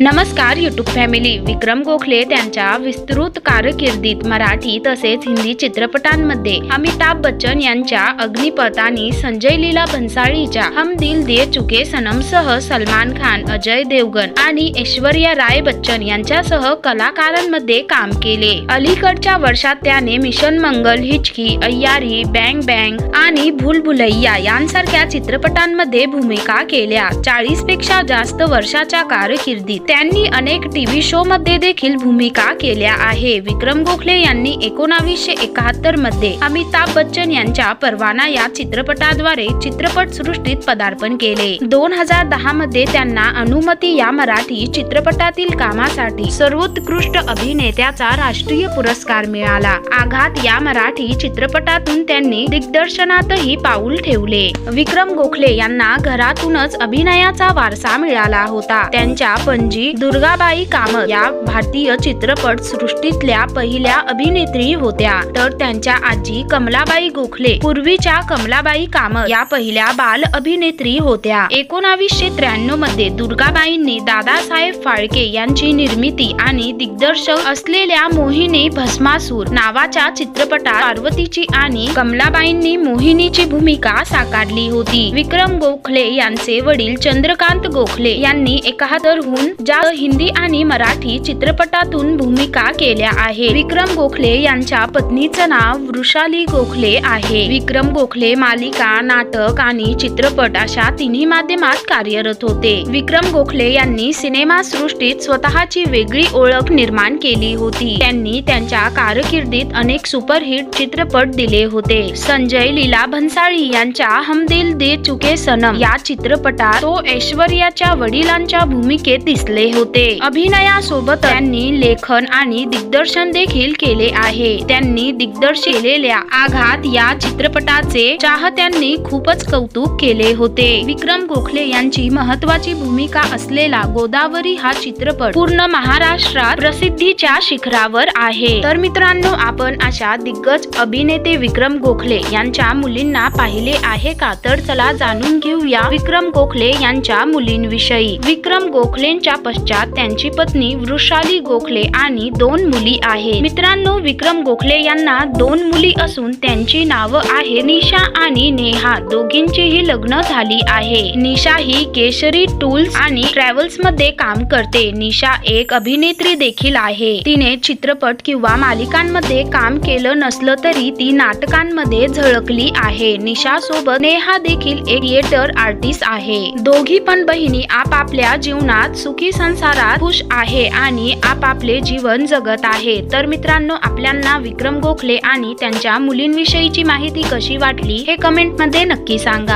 नमस्कार YouTube family Vikram Gokhale त्यांच्या विस्तृत कारकिर्दीत मराठी तसेच हिंदी चित्रपटांमध्ये अमिताभ बच्चन यांच्या अग्निपथ आणि संजय लीला भन्साळीच्या हम दिल दे चुके सनम सह सलमान खान अजय देवगन आणि ऐश्वर्या राय बच्चन यांच्यासह कलाकारांमध्ये काम केले. अलीकडच्या वर्षात त्याने मिशन मंगल हिचकी अय्यारी बँग बँग आणि भूल भुलैया यांसारख्या चित्रपटांमध्ये भूमिका केल्या. चाळीसपेक्षा जास्त वर्षाच्या कारकिर्दीत त्यांनी अनेक टीव्ही शो मध्ये देखील भूमिका केल्या आहे. विक्रम गोखले यांनी एकोणावीसशे एकाहत्तरमध्ये अमिताभ बच्चन यांच्या परवाना या चित्रपटाद्वारे चित्रपट सृष्टीत पदार्पण केले. दोन हजार दहा मध्ये त्यांना अनुमती या मराठी चित्रपटातील कामासाठी सर्वोत्कृष्ट अभिनेत्याचा राष्ट्रीय पुरस्कार मिळाला. आघात या मराठी चित्रपटातून त्यांनी दिग्दर्शनातही पाऊल ठेवले. विक्रम गोखले यांना घरातूनच अभिनयाचा वारसा मिळाला होता. त्यांच्या पणजी दुर्गाबाई कामत या भारतीय चित्रपट सृष्टीतल्या पहिल्या अभिनेत्री होत्या. तर त्यांच्या आजी कमलाबाई गोखले पूर्वीच्या कमलाबाई कामत या पहिल्या बाल अभिनेत्री होत्या. एकोणावीसशे त्र्याण्णवमध्ये दुर्गाबाईंनी दादासाहेब फाळके यांची निर्मिती आणि दिग्दर्शक असलेल्या मोहिनी भस्मासूर नावाच्या चित्रपटात पार्वतीची आणि कमलाबाईंनी मोहिनीची भूमिका साकारली होती. विक्रम गोखले यांचे वडील चंद्रकांत गोखले यांनी एकाहत्तरहून ज्या हिंदी आणि मराठी चित्रपटातून भूमिका केल्या आहे विक्रम गोखले यांच्या पत्नीचं नाव वृषाली गोखले आहे. विक्रम गोखले मालिका नाटक आणि चित्रपट अशा तिन्ही माध्यमात कार्यरत होते. विक्रम गोखले यांनी सिनेमा सृष्टीत स्वतःची वेगळी ओळख निर्माण केली होती. त्यांनी त्यांच्या कारकिर्दीत अनेक सुपरहिट चित्रपट दिले होते. संजय लीला भन्साळी यांच्या हम दिल दे चुके सनम या चित्रपटात तो ऐश्वर्याच्या वडिलांच्या भूमिकेत दिसला. झाले होते. अभिनयासोबत त्यांनी लेखन आणि दिग्दर्शन देखील केले आहे. त्यांनी दिग्दर्शित केलेल्या आघात या चित्रपटाचे चाहत्यांनी खूपच कौतुक केले होते. विक्रम गोखले यांची महत्वाची भूमिका असलेला गोदावरी हा चित्रपट पूर्ण महाराष्ट्रात प्रसिद्धीच्या शिखरावर आहे. तर मित्रांनो आपण अशा दिग्गज अभिनेते विक्रम गोखले यांच्या मुलींना पाहिले आहे का? तर चला जाणून घेऊया विक्रम गोखले यांच्या मुलींविषयी. विक्रम गोखलेंच्या पश्चात त्यांची पत्नी वृषाली गोखले आणि दोन मुली आहेत. मित्रांनो विक्रम गोखले यांना दोन मुली असून त्यांची नावं आहे निशा आणि नेहा. दोघींचीही लग्न झाली आहे. निशा ही केशरी टूल्स आणि ट्रॅव्हल्समध्ये काम करते. निशा एक अभिनेत्री देखील आहे. तिने चित्रपट किंवा मालिकांमध्ये काम केलं नसलं तरी ती नाटकांमध्ये झळकली आहे. निशा सोबत नेहा देखील एक थिएटर आर्टिस्ट आहे. दोघी पण बहिणी आपापल्या जीवनात सुखी संसारात खुश आहे आणि आपापले जीवन जगत आहे. तर मित्रांनो आपल्यांना विक्रम गोखले आणि त्यांच्या मुलींविषयीची माहिती कशी वाटली हे कमेंटमध्ये नक्की सांगा.